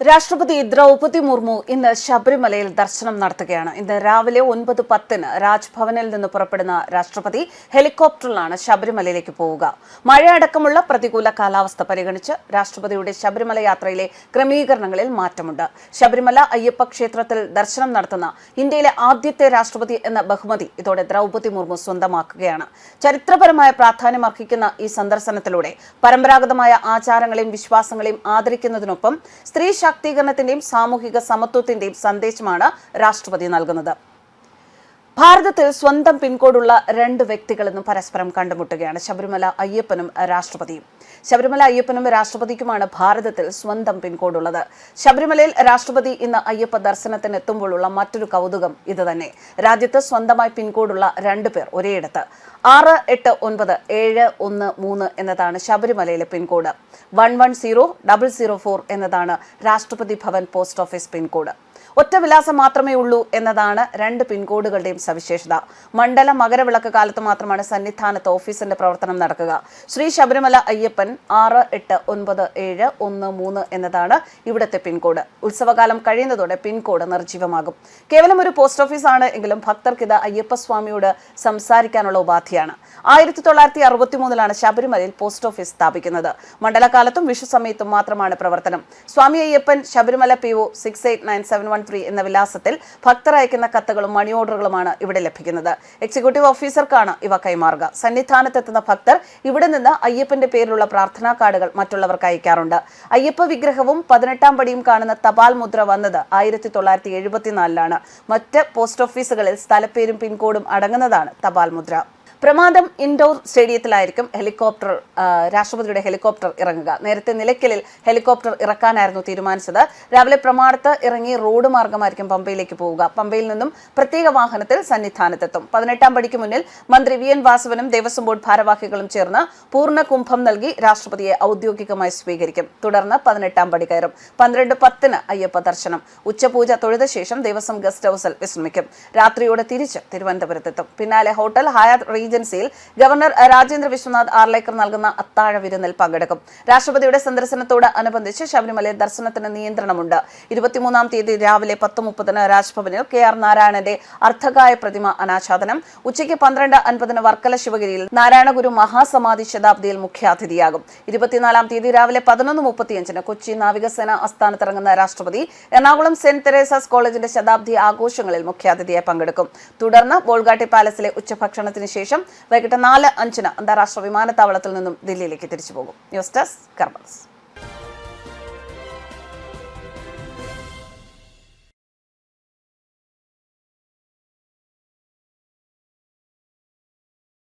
രാഷ്ട്രപതി ദ്രൗപതി മുർമു ഇന്ന് ശബരിമലയിൽ ദർശനം നടത്തുകയാണ്. ഇന്ന് രാവിലെ ഒൻപത് പത്തിന് രാജ്ഭവനിൽ നിന്ന് പുറപ്പെടുന്ന രാഷ്ട്രപതി ഹെലികോപ്റ്ററിലാണ് ശബരിമലയിലേക്ക് പോവുക. മഴയടക്കമുള്ള പ്രതികൂല കാലാവസ്ഥ പരിഗണിച്ച് രാഷ്ട്രപതിയുടെ ശബരിമല യാത്രയിലെ ക്രമീകരണങ്ങളിൽ മാറ്റമുണ്ട്. ശബരിമല അയ്യപ്പ ക്ഷേത്രത്തിൽ ദർശനം നടത്തുന്ന ഇന്ത്യയിലെ ആദ്യത്തെ രാഷ്ട്രപതി എന്ന ബഹുമതി ഇതോടെ ദ്രൗപതി മുർമു സ്വന്തമാക്കുകയാണ്. ചരിത്രപരമായ പ്രാധാന്യമർഹിക്കുന്ന ഈ സന്ദർശനത്തിലൂടെ പരമ്പരാഗതമായ ആചാരങ്ങളെയും വിശ്വാസങ്ങളെയും ആദരിക്കുന്നതിനൊപ്പം സ്ത്രീ ശാക്തീകരണത്തിന്റെയും സാമൂഹിക സമത്വത്തിന്റെയും സന്ദേശമാണ് രാഷ്ട്രപതി നൽകുന്നത്. ഭാരതത്തിൽ സ്വന്തം പിൻകോഡുള്ള രണ്ട് വ്യക്തികൾ ഇന്ന് പരസ്പരം കണ്ടുമുട്ടുകയാണ് ശബരിമല അയ്യപ്പനും രാഷ്ട്രപതിയും. ശബരിമല അയ്യപ്പനും രാഷ്ട്രപതിക്കുമാണ് ഭാരതത്തിൽ സ്വന്തം പിൻകോഡുള്ളത് ശബരിമലയിൽ രാഷ്ട്രപതി ഇന്ന് അയ്യപ്പ ദർശനത്തിന് എത്തുമ്പോഴുള്ള മറ്റൊരു കൗതുകം ഇത് തന്നെ രാജ്യത്ത് സ്വന്തമായി പിൻകോഡുള്ള രണ്ടു പേർ ഒരേയിടത്ത്. ആറ് എട്ട് ഒൻപത് ഏഴ് ഒന്ന് മൂന്ന് എന്നതാണ് ശബരിമലയിലെ pincode one one zero double zero four എന്നതാണ് Rashtrapati Bhavan post office pincode ഒറ്റ വിലാസം മാത്രമേ ഉള്ളൂ എന്നതാണ് രണ്ട് പിൻകോഡുകളുടെയും സവിശേഷത. മണ്ഡല മകരവിളക്ക് കാലത്ത് മാത്രമാണ് സന്നിധാനത്ത് ഓഫീസിന്റെ പ്രവർത്തനം നടക്കുക. ശ്രീ ശബരിമല അയ്യപ്പൻ ആറ് എട്ട് ഒൻപത് ഏഴ് ഒന്ന് മൂന്ന് എന്നതാണ് ഇവിടുത്തെ പിൻകോഡ്. ഉത്സവകാലം കഴിയുന്നതോടെ പിൻകോഡ് നിർജീവമാകും. കേവലം ഒരു പോസ്റ്റ് ഓഫീസ് ആണ് എങ്കിലും ഭക്തർക്ക് ഇത് അയ്യപ്പസ്വാമിയോട് സംസാരിക്കാനുള്ള ഉപാധിയാണ്. ആയിരത്തി തൊള്ളായിരത്തി അറുപത്തി മൂന്നിലാണ് ശബരിമലയിൽ പോസ്റ്റ് ഓഫീസ് സ്ഥാപിക്കുന്നത്. മണ്ഡലകാലത്തും വിഷു സമയത്തും മാത്രമാണ് പ്രവർത്തനം. Swami Ayyappan Sabarimala P O six eight nine seven one three എന്ന വിലാസത്തിൽ ഭക്തർ അയക്കുന്ന കത്തുകളും മണി ഓർഡറുകളുമാണ് ഇവിടെ ലഭിക്കുന്നത്. എക്സിക്യൂട്ടീവ് ഓഫീസർക്കാണ് ഇവ കൈമാറുക. സന്നിധാനത്തെത്തുന്ന ഭക്തർ ഇവിടെ നിന്ന് അയ്യപ്പന്റെ പേരിലുള്ള പ്രാർത്ഥനാ കാർഡുകൾ മറ്റുള്ളവർക്ക് അയക്കാറുണ്ട്. അയ്യപ്പ വിഗ്രഹവും പതിനെട്ടാം പടിയും കാണുന്ന തപാൽ മുദ്ര വന്നത് ആയിരത്തി തൊള്ളായിരത്തി എഴുപത്തിനാലിലാണ്. മറ്റ് പോസ്റ്റ് ഓഫീസുകളിൽ സ്ഥലപ്പേരും പിൻകോഡും അടങ്ങുന്നതാണ് തപാൽ മുദ്ര. പ്രമാദം ഇൻഡോർ സ്റ്റേഡിയത്തിലായിരിക്കും ഹെലികോപ്റ്റർ രാഷ്ട്രപതിയുടെ ഹെലികോപ്റ്റർ ഇറങ്ങുക. നേരത്തെ നിലയ്ക്കലിൽ ഹെലികോപ്റ്റർ ഇറക്കാനായിരുന്നു തീരുമാനിച്ചത്. രാവിലെ പ്രമാണത്ത് ഇറങ്ങി റോഡ് മാർഗമായിരിക്കും പമ്പയിലേക്ക് പോവുക. പമ്പയിൽ നിന്നും പ്രത്യേക വാഹനത്തിൽ സന്നിധാനത്തെത്തും. പതിനെട്ടാം പടിക്ക് മുന്നിൽ മന്ത്രി വി. എൻ. വാസവനും ദേവസ്വം ബോർഡ് ഭാരവാഹികളും ചേർന്ന് പൂർണ കുംഭം നൽകി രാഷ്ട്രപതിയെ ഔദ്യോഗികമായി സ്വീകരിക്കും. തുടർന്ന് പതിനെട്ടാം പടി കയറും. പന്ത്രണ്ട് പത്തിന് അയ്യപ്പ ദർശനം. ഉച്ചപൂജ തൊഴുത ശേഷം ദേവസ്വം ഗസ്റ്റ് ഹൌസിൽ വിശ്രമിക്കും. രാത്രിയോടെ തിരിച്ച് തിരുവനന്തപുരത്തെത്തും. പിന്നാലെ ഹോട്ടൽ ഹയാത്ത് റീജൻസിയിൽ ഗവർണർ രാജേന്ദ്ര വിശ്വനാഥ് ആർലേക്കർ നൽകുന്ന അത്താഴ വിരുന്നിൽ പങ്കെടുക്കും. രാഷ്ട്രപതിയുടെ സന്ദർശനത്തോട് അനുബന്ധിച്ച് ശബരിമലയിൽ ദർശനത്തിന് നിയന്ത്രണമുണ്ട്. ഇരുപത്തിമൂന്നാം തീയതി രാവിലെ പത്ത് മുപ്പതിന് രാജ്ഭവനിൽ കെ ആർ നാരായണന്റെ അർദ്ധകായ പ്രതിമ അനാച്ഛാദനം. ഉച്ചയ്ക്ക് പന്ത്രണ്ട് അൻപതിന് വർക്കല ശിവഗിരിയിൽ നാരായണഗുരു മഹാസമാധി ശതാബ്ദിയിൽ മുഖ്യാതിഥിയാകും. ഇരുപത്തിനാലാം തീയതി രാവിലെ പതിനൊന്ന് മുപ്പത്തിയഞ്ചിന് കൊച്ചി നാവികസേന ആസ്ഥാനത്തിറങ്ങുന്ന രാഷ്ട്രപതി എറണാകുളം സെന്റ് തെരേസാസ് കോളേജിന്റെ ശതാബ്ദി ആഘോഷങ്ങളിൽ മുഖ്യാതിഥിയായി പങ്കെടുക്കും. തുടർന്ന് ബോൾഗാട്ടി പാലസിലെ ഉച്ചഭക്ഷണത്തിന് ശേഷം വൈകിട്ട് നാല് അഞ്ചിന് അന്താരാഷ്ട്ര വിമാനത്താവളത്തിൽ നിന്നും ദില്ലിയിലേക്ക് തിരിച്ചു പോകും ന്യൂസ് ഡെസ്ക് കർമ്മസ്